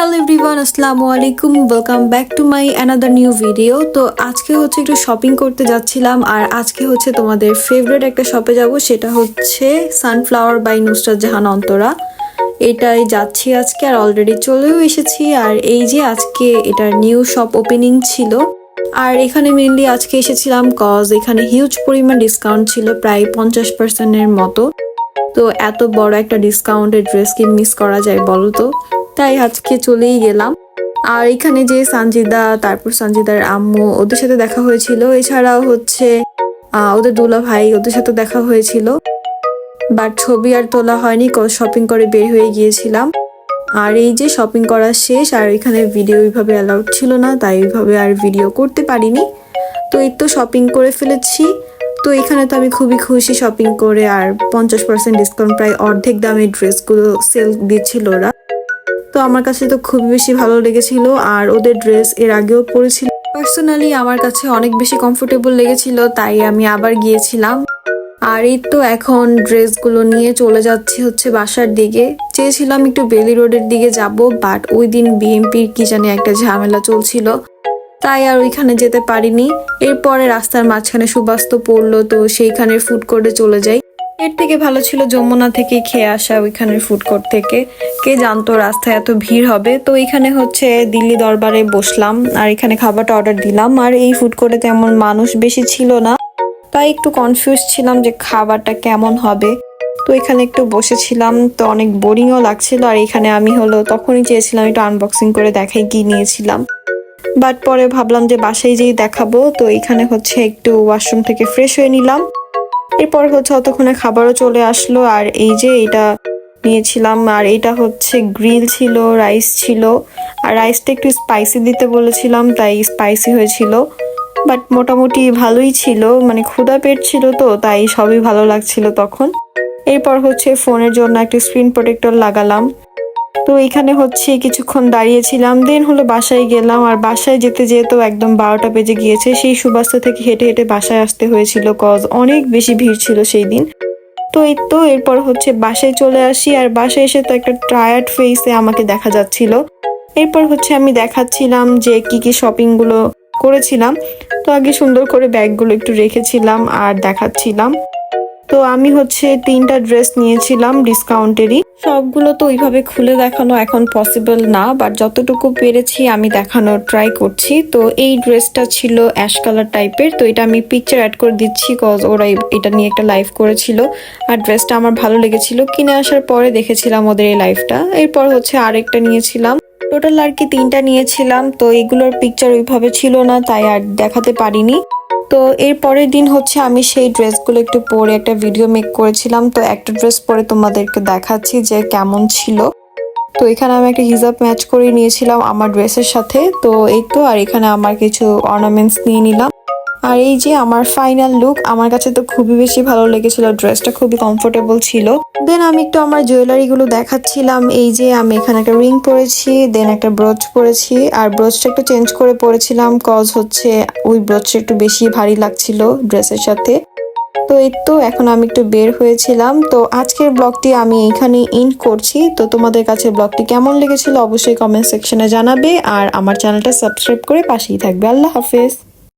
Hello everyone আসসালামু আলাইকুম welcome back to my another new video তো আজকে হচ্ছে একটু শপিং করতে যাচ্ছিলাম আর আজকে হচ্ছে তোমাদের ফেভারিট একটা শপে যাব, সেটা হচ্ছে সানফ্লাওয়ার বাই নুসরাত জাহান অন্তরা এটাই যাচ্ছি আজকে আর অলরেডি চলেও এসেছি আর এই যে আজকে এটার নিউ শপ ওপেনিং ছিল। আর এখানে মেনলি আজকে এসেছিলাম কজ এখানে হিউজ পরিমাণ ডিসকাউন্ট ছিল, প্রায় পঞ্চাশ পার্সেন্টের মতো। তো এত বড় একটা ডিসকাউন্টের ড্রেস কি মিস করা যায় বলো তো? তাই আজকে চলেই গেলাম। আর এখানে যে সঞ্জিদা তারপর সঞ্জিদার আম্মু, ওদের সাথে দেখা হয়েছিল। এছাড়াও হচ্ছে ওদের দুলা ভাই, ওদের সাথে দেখা হয়েছিল। বাট ছবি আর তোলা হয়নি শপিং করে বের হয়ে গিয়েছিলাম। আর এই যে শপিং করা শেষ, আর এখানে ভিডিও ওইভাবে অ্যালাউড ছিল না, তাই ওইভাবে আর ভিডিও করতে পারিনি। তো এই তো শপিং করে ফেলেছি। তো এখানে তো আমি খুবই খুশি শপিং করে, আর পঞ্চাশ পার্সেন্ট ডিসকাউন্ট প্রায় অর্ধেক দামে ড্রেসগুলো সেল দিচ্ছিল ওরা। তো আমার কাছে তো খুবই বেশি ভালো লেগেছিল আর ওদের ড্রেস এর আগেও পরেছিল। পার্সোনালি আমার কাছে অনেক বেশি কমফোর্টেবল লেগেছিল, তাই আমি আবার গিয়েছিলাম। আর এই তো এখন ড্রেসগুলো নিয়ে চলে যাচ্ছি হচ্ছে বাসার দিকে। চেয়েছিলাম একটু বেলি রোডের দিকে যাব বাট ওই দিন বিএমপির কি জানি একটা ঝামেলা চলছিল। তাই আর ওইখানে যেতে পারিনি। এরপরে রাস্তার মাঝখানে সুবাস্ত পড়ল, তো সেইখানে ফুড কোর্টে চলে যাই। এর থেকে ভালো ছিল যমুনা থেকে খেয়ে আসা ওইখানের ফুড কোর্ট থেকে। কে জানতো রাস্তায় এত ভিড় হবে? তো এখানে হচ্ছে দিল্লি দরবারে বসলাম আর এখানে খাবারটা অর্ডার দিলাম। আর এই ফুড কোর্টে তেমন মানুষ বেশি ছিল না। তাই একটু কনফিউজ ছিলাম যে খাবারটা কেমন হবে। তো এখানে একটু বসেছিলাম। তো অনেক বোরিংও লাগছিল। আর এখানে আমি হলো তখনই চেয়েছিলাম একটু আনবক্সিং করে দেখাই কি নিয়েছিলাম। বাট পরে ভাবলাম যে বাসায় যেই দেখাবো। তো এখানে হচ্ছে একটু ওয়াশরুম থেকে ফ্রেশ হয়ে নিলাম। এরপর হচ্ছে অতক্ষণে খাবারও চলে আসলো, আর এই যে এটা নিয়েছিলাম, আর এটা হচ্ছে গ্রিল ছিল, রাইস ছিল, আর রাইসটা একটু স্পাইসি দিতে বলেছিলাম, তাই স্পাইসি হয়েছিল। বাট মোটামুটি ভালোই ছিল মানে ক্ষুদা পেট ছিল তো, তাই সবই ভালো লাগছিল তখন। এরপর হচ্ছে ফোনের জন্য একটা স্ক্রিন প্রোটেক্টর লাগালাম। তো এখানে হচ্ছে কিছুক্ষণ দাঁড়িয়েছিলাম। দেন হলো বাসায় গেলাম আর বাসায় যেতে যেতে একদম বারোটা বেজে গিয়েছে, সেই সুবাস্তা থেকে হেঁটে হেঁটে বাসায় আসতে হয়েছিল কজ অনেক বেশি ভিড় ছিল সেই দিন। তো এই তো এরপর হচ্ছে বাসায় চলে আসি আর বাসায় এসে তো একটা টায়ার্ড ফেসে আমাকে দেখা যাচ্ছিল। এরপর হচ্ছে আমি দেখাচ্ছিলাম যে কি কি শপিংগুলো করেছিলাম। তো আগে সুন্দর করে ব্যাগগুলো একটু রেখেছিলাম আর দেখাচ্ছিলাম। তো আমি হচ্ছে তিনটা ড্রেস নিয়েছিলাম ডিসকাউন্টেরই সবগুলো তো ওইভাবে খুলে দেখানো এখন পসিবল না বাট যতটুকু পেরেছি আমি দেখানোর ট্রাই করছি। তো এই ড্রেসটা ছিল অ্যাশ কালার টাইপের তো এটা আমি পিকচার অ্যাড করে দিচ্ছি কজ ওরা এটা নিয়ে একটা লাইভ করেছিল। আর ড্রেসটা আমার ভালো লেগেছিল, কিনে আসার পরে দেখেছিলাম ওদের এই লাইভটা এরপর হচ্ছে আরেকটা নিয়েছিলাম। টোটাল আর কি তিনটা নিয়েছিলাম, তো এগুলোর পিকচার ওইভাবে ছিল না, তাই আর দেখাতে পারিনি। তো এর পরের দিন হচ্ছে আমি সেই ড্রেসগুলো একটু পরে একটা ভিডিও মেক করেছিলাম। তো একটা ড্রেস পরে তোমাদেরকে দেখাচ্ছি যে কেমন ছিল। তো এখানে আমি একটা হিজাব ম্যাচ করে নিয়েছিলাম আমার ড্রেসের সাথে। তো এই তো, আর এখানে আমার কিছু অর্নামেন্টস নিয়ে নিলাম। আর এই যে আমার ফাইনাল লুক আমার কাছে তো খুবই বেশি ভালো লেগেছিল ড্রেসটা খুবই কমফোর্টেবল ছিল। দেন আমি একটু আমার জুয়েলারি গুলো দেখাচ্ছিলাম, এই যে আমি এখানে একটা রিং পরেছি দেন একটা ব্রোচ পরেছি, আর ব্রোচটা একটু চেঞ্জ করে পরেছিলাম কজ হচ্ছে ওই ব্রোচটা একটু বেশি ভারী লাগছিল ড্রেসের সাথে। তো এই তো, এখন আমি একটু বের হয়েছিলাম। তো আজকের ব্লগটি আমি এইখানেই ইন্ড করছি। তো তোমাদের কাছে ব্লগটি কেমন লেগেছিল অবশ্যই কমেন্ট সেকশনে জানাবে, আর আমার চ্যানেলটা সাবস্ক্রাইব করে পাশেই থাকবে। আল্লাহ হাফেজ।